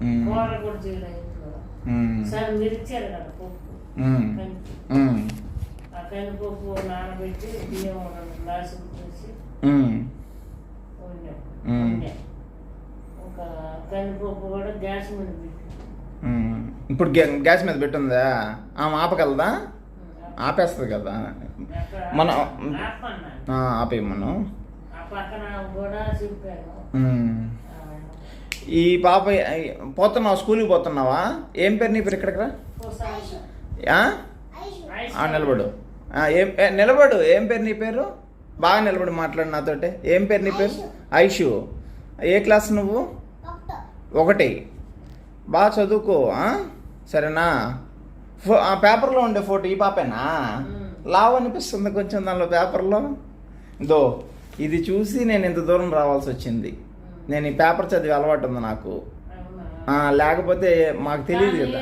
కూర కూడా చేయలేదు ఇంట్లో ఉమ్, సరే మీరు ఇచ్చారు కదా పప్పు ఉమ్, కంది. ఉమ్, ఆ కందిపప్పు నానబెట్టి బియ్యం రెండు గ్లాసులు పోసి ఉమ్, వండాం. మ్మ్. వండాం. ఇంకా కందిపప్పు కూడా గ్యాస్ మీద పెట్టి. ఇప్పుడు గ్యా- గ్యాస్ మీద పెట్టుందా? ఆమె ఆపగలదా? ఆపేస్తుంది కదా. మన ఆపేయమను. ఆ పక్కన కూడా చెప్పాను. ఈ పాప పోతున్నావా? స్కూల్కి పోతున్నావా? ఏం పేరు నీ పేరు ఇక్కడికి రా. నిలబడు. ఏం నిలబడు. ఏం పేరు నీ పేరు? బాగా నిలబడి మాట్లాడు నాతోటి. ఏం పేరు నీ పేరు? ఐషు. ఏ క్లాస్ నువ్వు? ఒకటి. బాగా చదువుకో? సరేనా? ఫో ఆ పేపర్లో ఉండే ఫోటో ఈ పాపేనా. లావ్ అనిపిస్తుంది కొంచెం దానిలో పేపర్లో. దో ఇది చూసి నేను ఇంత దూరం రావాల్సి వచ్చింది. నేను ఈ పేపర్ చదివే అలవాటు ఉంది నాకు. లేకపోతే మాకు తెలియదు కదా.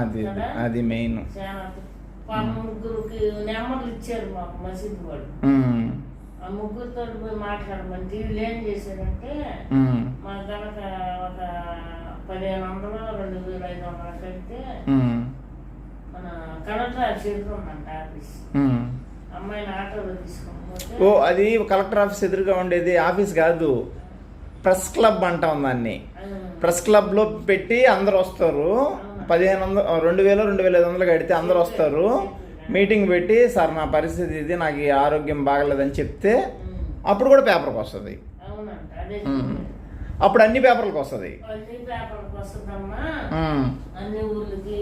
అది అది మెయిన్. ముగ్గురికి నెంబర్లు ఇచ్చారు మాకు మసీద్ వాళ్ళు. ఉమ్, ఆ ముగ్గురితో పోయి మాట్లాడమని వీళ్ళు ఏం చేశారంటే మా కనుక ఒక పదిహేను వందలు రెండు వేల ఐదు వందలు కడితే మన కలెక్టర్ ఎదురుందంట ఆఫీస్. అమ్మాయిని ఆటోలో తీసుకొని ఓ అది కలెక్టర్ ఆఫీస్ ఎదురుగా ఉండేది. ఆఫీస్ కాదు. ప్రెస్ క్లబ్ అంటాం దాన్ని. ప్రెస్ క్లబ్లో పెట్టి అందరు వస్తారు. పదిహేను వందలు రెండు వేలు రెండు వేల ఐదు వందలు కడితే అందరు వస్తారు. మీటింగ్ పెట్టి సార్ నా పరిస్థితి ఇది నాకు ఆరోగ్యం బాగలేదని చెప్తే అప్పుడు కూడా పేపర్కి వస్తుంది. అప్పుడు అన్ని పేపర్లకు వస్తుంది. అన్ని వస్తుందమ్మా. ఊర్లకి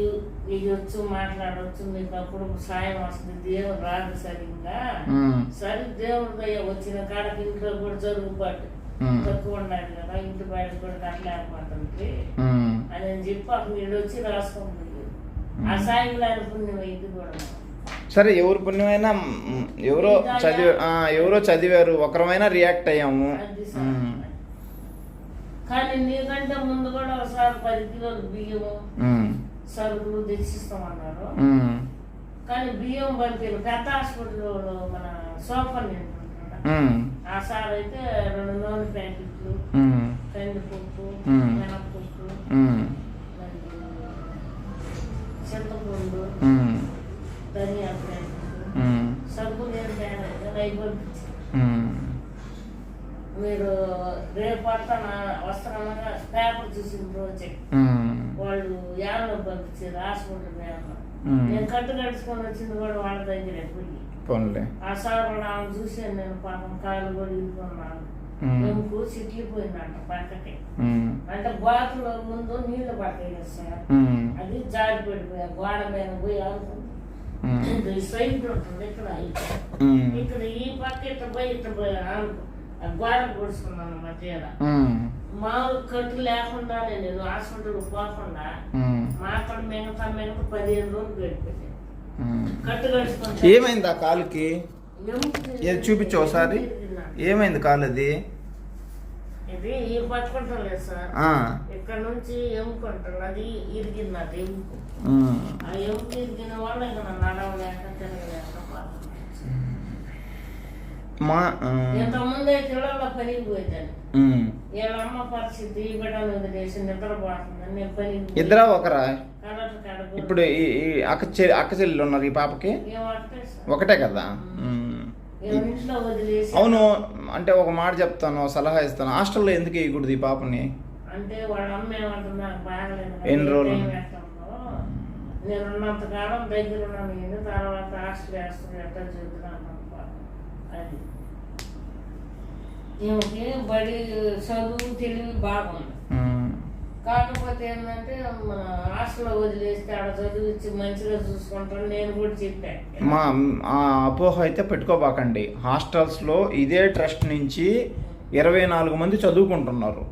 మాట్లాడవచ్చు మీకు అప్పుడు సాయం వస్తుంది. దేవుడు రాదు సరిగ్గా. సరే దేవుడు దయ వచ్చిన కాడకి ఇంట్లో కూడా జరుగుబాటు ఉమ్, తక్కువ ఉండాలి కదా ఇంటి బయట కూడా కట్టలేకపోతుంది. అని చెప్పి అప్పుడు వీడు వచ్చి రాసుకుంటుంది ఆ. సాయం లేని పుణ్యం ఇది కూడా. సరే ఎవరు పుణ్యమైనా ఎవరో చదివి ఎవరో చదివారు ఒకరమైనా రియాక్ట్ అయ్యాము. కానీ నీకంటే ముందు కూడా ఒకసారి పది కిలోలు బియ్యము ఉమ్, సరుకులు తెచ్చిస్తామన్నారు. కానీ బియ్యం పంపారు పెద్ద హాస్పిటల్లో మన ఉమ్, ఆ సార్ అయితే రెండు నూనె ప్యాకెట్లు కందిపప్పు. మినపప్పు చింతపండు ధనియా ప్యాకెట్లు సబ్బులు ఏం తేడా ఉమ్. మీరు రేపు అంతా వస్త్రమనగా పేపర్ చూసిన రోజే. వాళ్ళు యాడలో పంపించారు హాస్పిటల్ యాడలో. నేను కట్టు కట్టుకొని వచ్చింది కూడా వాళ్ళ దగ్గరే పోయి. ఆ సార్ కూడా ఆమె చూసాను నేను పాపం కాళ్ళు కూడా ఉమ్, ఎముకు చిట్లిపోయిందంట పక్కకి. అంటే బాతులో ముందు నీళ్ళు పట్టాయి సార్. అది జారి పడిపోయా గోడ మీద పోయి సైడ్ ఉంటుంది ఇక్కడ. ఇక్కడ ఈ పక్క ఇట్లా పోయి ఇట్లా పోయి ఆడుకో ఆ గోడ పొడుచుకున్నాను మధ్యలో ఉమ్, మామూలు కట్టు లేకుండానే నేను హాస్పిటల్ పోకుండా ఉమ్, మాత్రం మిగతా మిగతా పదిహేను రోజులు గడిపెట్టాను. కట్టు కడుచుకుంటా ఏమైంది ఆ కాలుకి? ఏది చూపించు ఒకసారి. ఏమైంది కాలు అది ఇది ఈ పట్టుకుంటలేదు సార్. ఇక్కడ నుంచి ఎముకుంటాడు అది ఇరిగింది అది ఎముకు. ఆ ఎముక ఇరిగిన వల్ల ఇక నడవలేక తిరగలేక. మా ఆ, ఇంతకుముందు అయితే ఇళ్ళల్లో పనికి పోయేదాన్ని. ఉమ్. వీళ్ళ అమ్మ పరిస్థితి ఈ బిడ్డలు వదిలేసి నిద్రపోతుందని నేను పనికి పోయి. ఇద్దరా ఒకరా? ఇప్పుడు అక్క చె అక్క చెల్లెలు ఉన్నారు ఈ పాపకి? ఒకటే కదా? అవును అంటే ఒక మాట చెప్తాను సలహా ఇస్తాను. హాస్టల్లో ఎందుకు వేయకూడదు ఈ పాపని? అంటే వాళ్ళ అమ్మ ఏమంటుంది నాకు బాగలేదు కదా, ఎన్ని రోజులు? నేను ఉన్నంత కాలం దగ్గర ఉన్నాను నేను తర్వాత హాస్టల్ అది. ఈమెకి బడి చదువు తెలివి బాగుంది. కాకపోతే ఏంటంటే మన హాస్టల్లో వదిలేస్తే ఆడ చదివించి మంచిగా చూసుకుంటాను నేను కూడా చెప్పాను మా ఆ అపోహ అయితే పెట్టుకోబాకండి. హాస్టల్స్లో ఇదే ట్రస్ట్ నుంచి ఇరవై నాలుగు మంది చదువుకుంటున్నారు.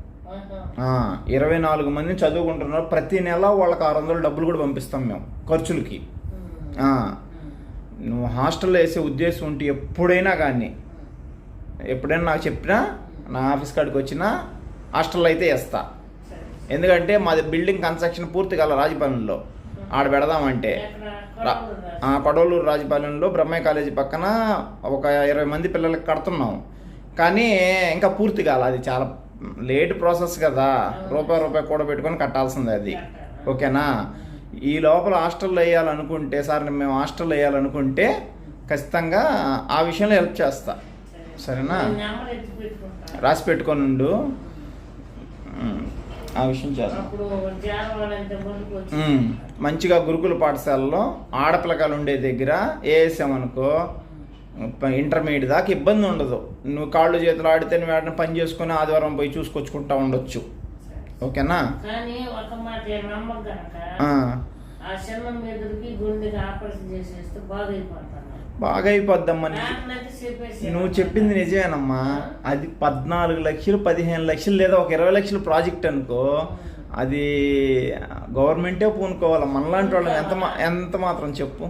ఇరవై నాలుగు మంది చదువుకుంటున్నారు. ప్రతి నెల వాళ్ళకి ఆరు వందలు డబ్బులు కూడా పంపిస్తాం మేము ఖర్చులకి. నువ్వు హాస్టల్లో వేసే ఉద్దేశం ఉంటే ఎప్పుడైనా కానీ ఎప్పుడైనా నాకు చెప్పినా నా ఆఫీస్ కాడికి వచ్చినా హాస్టల్లో అయితే వేస్తా. ఎందుకంటే మాది బిల్డింగ్ కన్స్ట్రక్షన్ పూర్తి కాల రాజపాలెంలో ఆడ పెడదామంటే కొడవలూరు రాజపాలెంలో బ్రహ్మయ్య కాలేజీ పక్కన ఒక ఇరవై మంది పిల్లలకి కడుతున్నాం. కానీ ఇంకా పూర్తి కాల అది చాలా లేట్ ప్రాసెస్ కదా. రూపాయి రూపాయి కూడా పెట్టుకొని కట్టాల్సిందే అది. ఓకేనా? ఈ లోపల హాస్టల్లో వేయాలనుకుంటే సార్ మేము హాస్టల్లో వేయాలనుకుంటే ఖచ్చితంగా ఆ విషయంలో హెల్ప్ చేస్తా. సరేనా? రాసి పెట్టుకొని ఉండు ఆ విషయం చేద్దాం ఉమ్, మంచిగా గురుకుల పాఠశాలలో ఆడపిల్లకాయలు ఉండే దగ్గర వేసాం అనుకో ఇంటర్మీడియట్ దాకా ఇబ్బంది ఉండదు. నువ్వు కాళ్ళు చేతులు ఆడితే నువ్వు పని చేసుకొని ఆదివారం పోయి చూసుకొచ్చుకుంటా ఉండొచ్చు. ఓకేనా? కానీ ఒక మాట నమ్మకం ఆ, ఆ చిన్న మీదకి గుండెకి ఆపరేషన్ చేసేస్తే బాగా అయిపోతాను బాగా అయిపోద్దమ్మా నువ్వు చెప్పింది నిజమేనమ్మా. అది పద్నాలుగు లక్షలు పదిహేను లక్షలు లేదా ఒక ఇరవై లక్షల ప్రాజెక్ట్ అనుకో. అది గవర్నమెంటే పూనుకోవాలి. మనలాంటి వాళ్ళని ఎంత ఎంత మాత్రం చెప్పు.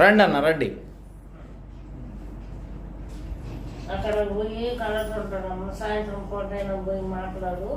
రండి అన్న రండి. అక్కడ పోయి కలెక్టర్ సాయంత్రం పూట పోయి మాట్లాడు.